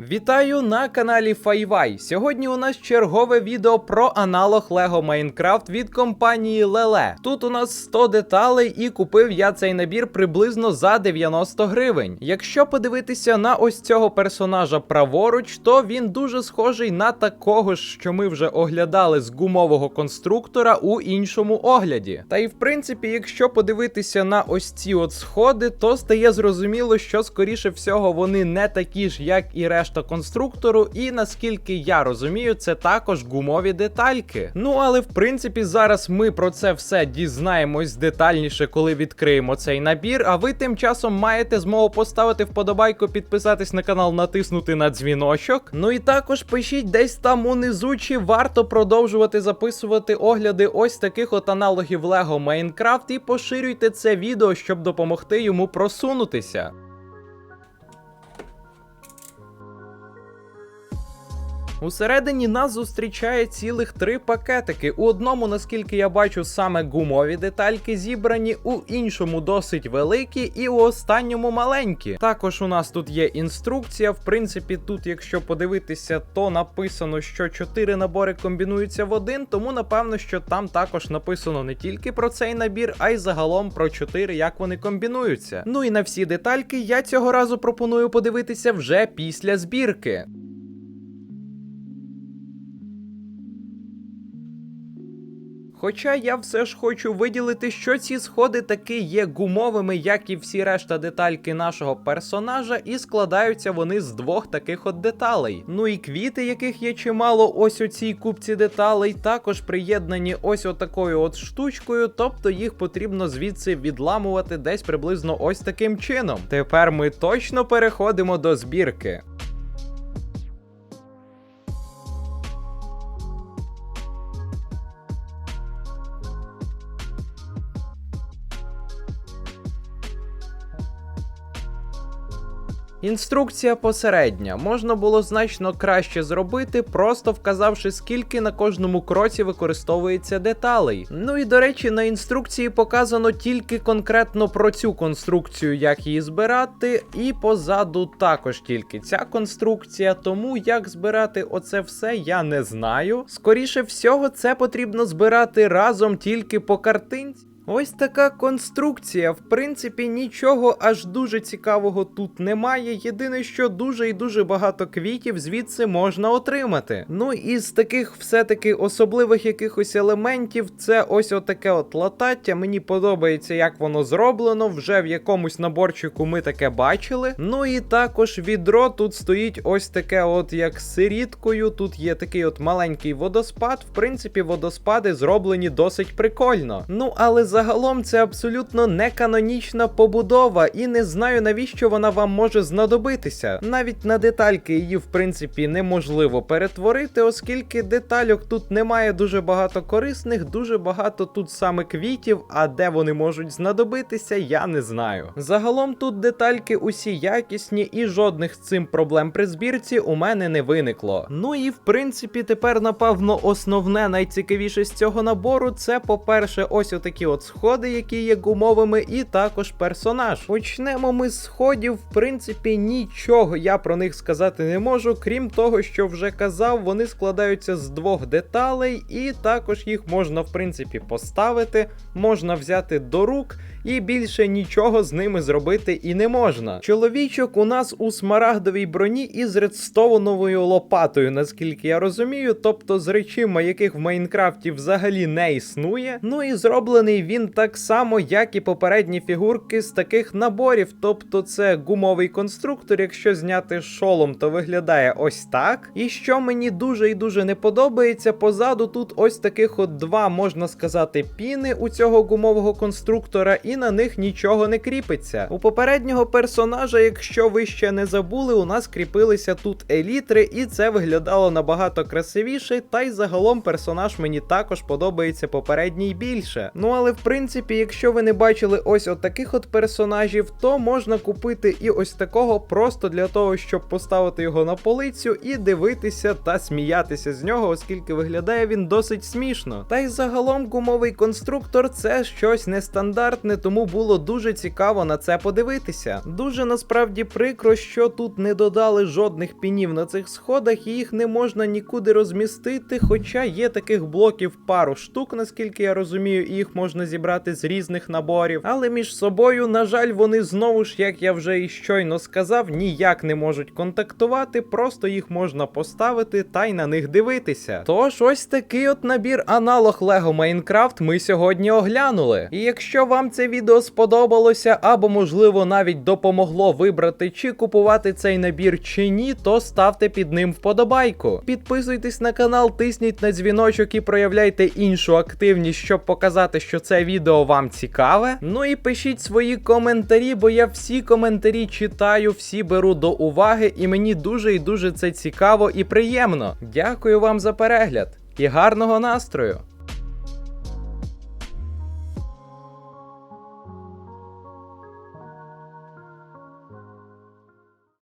Вітаю на каналі Файвай. Сьогодні у нас чергове відео про аналог Lego Minecraft від компанії Lele. Тут у нас 100 деталей, і купив я цей набір приблизно за 90 гривень. Якщо подивитися на ось цього персонажа праворуч, то він дуже схожий на такого ж, що ми вже оглядали з гумового конструктора у іншому огляді. Та і в принципі, якщо подивитися на ось ці от сходи, то стає зрозуміло, що скоріше всього вони не такі ж, як і решта конструктору, і наскільки я розумію, це також гумові детальки. Ну але в принципі зараз ми про це все дізнаємось детальніше, коли відкриємо цей набір. А ви тим часом маєте змогу поставити вподобайку, підписатись на канал, натиснути на дзвіночок. Ну і також пишіть десь там унизу, чи варто продовжувати записувати огляди ось таких от аналогів Lego Minecraft і поширюйте це відео, щоб допомогти йому просунутися. Усередині нас зустрічає цілих три пакетики. У одному, наскільки я бачу, саме гумові детальки зібрані, у іншому досить великі, і у останньому маленькі. Також у нас тут є інструкція. В принципі, тут, якщо подивитися, то написано, що чотири набори комбінуються в один, тому напевно, що там також написано не тільки про цей набір, а й загалом про чотири, як вони комбінуються. Ну і на всі детальки я цього разу пропоную подивитися вже після збірки. Хоча я все ж хочу виділити, що ці сходи таки є гумовими, як і всі решта детальки нашого персонажа, і складаються вони з двох таких от деталей. Ну і квіти, яких є чимало, ось у цій купці деталей, також приєднані ось отакою от штучкою, тобто їх потрібно звідси відламувати десь приблизно ось таким чином. Тепер ми точно переходимо до збірки. Інструкція посередня. Можна було значно краще зробити, просто вказавши, скільки на кожному кроці використовується деталей. Ну і до речі, на інструкції показано тільки конкретно про цю конструкцію, як її збирати, і позаду також тільки ця конструкція. Тому як збирати оце все, я не знаю. Скоріше всього, це потрібно збирати разом тільки по картинці. Ось така конструкція. В принципі, нічого аж дуже цікавого тут немає. Єдине, що дуже і дуже багато квітів звідси можна отримати. Ну і з таких все-таки особливих якихось елементів, це ось отаке от латаття. Мені подобається, як воно зроблено. Вже в якомусь наборчику ми таке бачили. Ну і також відро тут стоїть ось таке, от як сиріткою. Тут є такий от маленький водоспад. В принципі, водоспади зроблені досить прикольно. Ну але загалом це абсолютно не канонічна побудова, і не знаю навіщо вона вам може знадобитися. Навіть на детальки її, в принципі, неможливо перетворити, оскільки детальок тут немає дуже багато корисних, дуже багато тут саме квітів, а де вони можуть знадобитися, я не знаю. Загалом тут детальки усі якісні, і жодних з цим проблем при збірці у мене не виникло. Ну і в принципі, тепер, напевно, основне найцікавіше з цього набору це, по-перше, ось отакі от сходи, які є гумовими, і також персонаж. Почнемо ми з сходів. В принципі, нічого я про них сказати не можу, крім того, що вже казав, вони складаються з двох деталей, і також їх можна, в принципі, поставити, можна взяти до рук. І більше нічого з ними зробити і не можна. Чоловічок у нас у смарагдовій броні із редстоуновою лопатою, наскільки я розумію, тобто з речима, яких в Майнкрафті взагалі не існує. Ну і зроблений він так само, як і попередні фігурки з таких наборів. Тобто це гумовий конструктор. Якщо зняти шолом, то виглядає ось так. І що мені дуже і дуже не подобається, позаду тут ось таких от два, можна сказати, піни у цього гумового конструктора, і на них нічого не кріпиться. У попереднього персонажа, якщо ви ще не забули, у нас кріпилися тут елітри, і це виглядало набагато красивіше. Та й загалом персонаж мені також подобається попередній більше. Ну але в принципі, якщо ви не бачили ось от таких от персонажів, то можна купити і ось такого просто для того, щоб поставити його на полицю і дивитися та сміятися з нього, оскільки виглядає він досить смішно. Та й загалом гумовий конструктор це щось нестандартне, тому було дуже цікаво на це подивитися. Дуже насправді прикро, що тут не додали жодних пінів на цих сходах, і їх не можна нікуди розмістити. Хоча є таких блоків пару штук, наскільки я розумію, і їх можна зібрати з різних наборів. Але між собою, на жаль, вони знову ж, як я вже і щойно сказав, ніяк не можуть контактувати, просто їх можна поставити та й на них дивитися. Тож ось такий от набір аналог Lego Minecraft ми сьогодні оглянули. І якщо вам відео сподобалося, або можливо навіть допомогло вибрати чи купувати цей набір чи ні, то ставте під ним вподобайку. Підписуйтесь на канал, тисніть на дзвіночок і проявляйте іншу активність, щоб показати, що це відео вам цікаве. Ну і пишіть свої коментарі, бо я всі коментарі читаю, всі беру до уваги, і мені дуже і дуже це цікаво і приємно. Дякую вам за перегляд і гарного настрою!